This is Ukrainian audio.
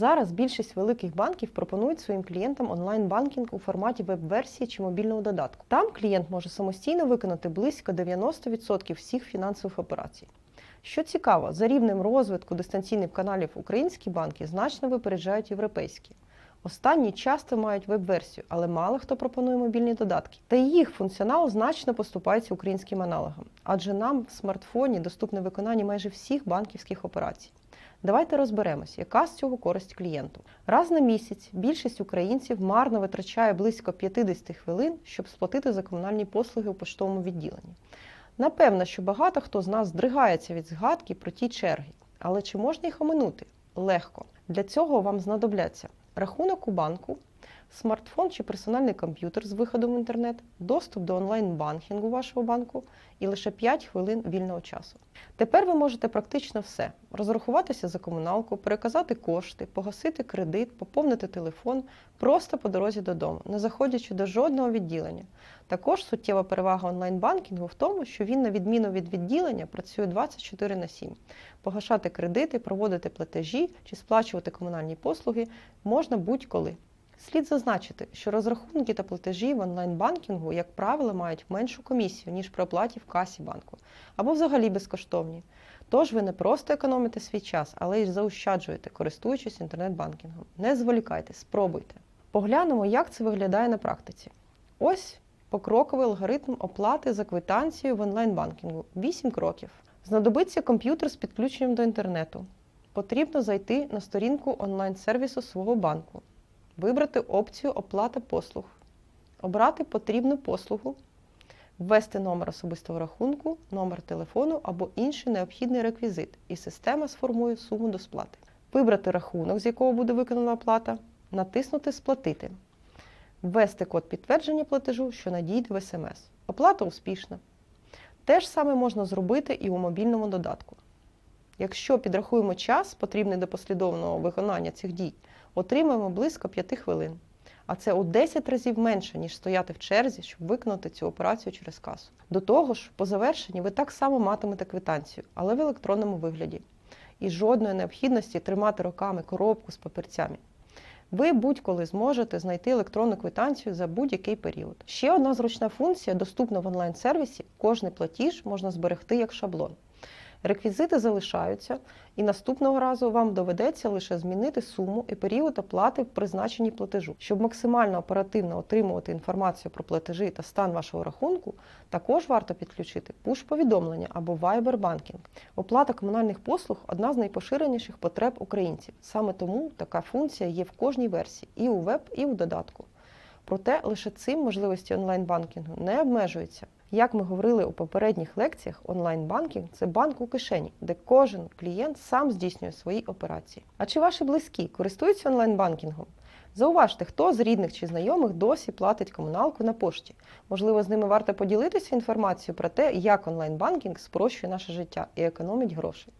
Зараз більшість великих банків пропонують своїм клієнтам онлайн-банкінг у форматі веб-версії чи мобільного додатку. Там клієнт може самостійно виконати близько 90% всіх фінансових операцій. Що цікаво, за рівнем розвитку дистанційних каналів українські банки значно випереджають європейські. Останні часто мають веб-версію, але мало хто пропонує мобільні додатки. Та їх функціонал значно поступається українським аналогам, адже нам в смартфоні доступне виконання майже всіх банківських операцій. Давайте розберемось, яка з цього користь клієнту. Раз на місяць більшість українців марно витрачає близько 50 хвилин, щоб сплатити за комунальні послуги у поштовому відділенні. Напевно, що багато хто з нас здригається від згадки про ті черги, але чи можна їх оминути? Легко. Для цього вам знадобляться рахунок у банку, смартфон чи персональний комп'ютер з виходом в інтернет, доступ до онлайн-банкінгу вашого банку і лише 5 хвилин вільного часу. Тепер ви можете практично все: розрахуватися за комуналку, переказати кошти, погасити кредит, поповнити телефон просто по дорозі додому, не заходячи до жодного відділення. Також суттєва перевага онлайн-банкінгу в тому, що він, на відміну від відділення, працює 24 на 7. Погашати кредити, проводити платежі чи сплачувати комунальні послуги можна будь-коли. Слід зазначити, що розрахунки та платежі в онлайн-банкінгу, як правило, мають меншу комісію, ніж при оплаті в касі банку, або взагалі безкоштовні. Тож ви не просто економите свій час, але й заощаджуєте, користуючись інтернет-банкінгом. Не зволікайте, спробуйте. Поглянемо, як це виглядає на практиці. Ось покроковий алгоритм оплати за квитанцією в онлайн-банкінгу. 8 кроків. Знадобиться комп'ютер з підключенням до інтернету. Потрібно зайти на сторінку онлайн-сервісу свого банку, вибрати опцію Оплата послуг, обрати потрібну послугу, ввести номер особистого рахунку, номер телефону або інший необхідний реквізит, і система сформує суму до сплати. Вибрати рахунок, з якого буде виконана оплата, натиснути Сплатити, ввести код підтвердження платежу, що надійде в СМС. Оплата успішна. Те ж саме можна зробити і у мобільному додатку. Якщо підрахуємо час, потрібний до послідовного виконання цих дій, отримаємо близько 5 хвилин. А це у 10 разів менше, ніж стояти в черзі, щоб виконати цю операцію через касу. До того ж, по завершенні ви так само матимете квитанцію, але в електронному вигляді. І жодної необхідності тримати роками коробку з папірцями. Ви будь-коли зможете знайти електронну квитанцію за будь-який період. Ще одна зручна функція, доступна в онлайн-сервісі, кожний платіж можна зберегти як шаблон. Реквізити залишаються, і наступного разу вам доведеться лише змінити суму і період оплати в призначенні платежу. Щоб максимально оперативно отримувати інформацію про платежі та стан вашого рахунку, також варто підключити пуш-повідомлення або Viber банкінг. Оплата комунальних послуг одна з найпоширеніших потреб українців. Саме тому така функція є в кожній версії і у веб, і у додатку. Проте лише цим можливості онлайн-банкінгу не обмежуються. Як ми говорили у попередніх лекціях, онлайн-банкінг це банк у кишені, де кожен клієнт сам здійснює свої операції. А чи ваші близькі користуються онлайн-банкінгом? Зауважте, хто з рідних чи знайомих досі платить комуналку на пошті. Можливо, з ними варто поділитися інформацією про те, як онлайн-банкінг спрощує наше життя і економить гроші.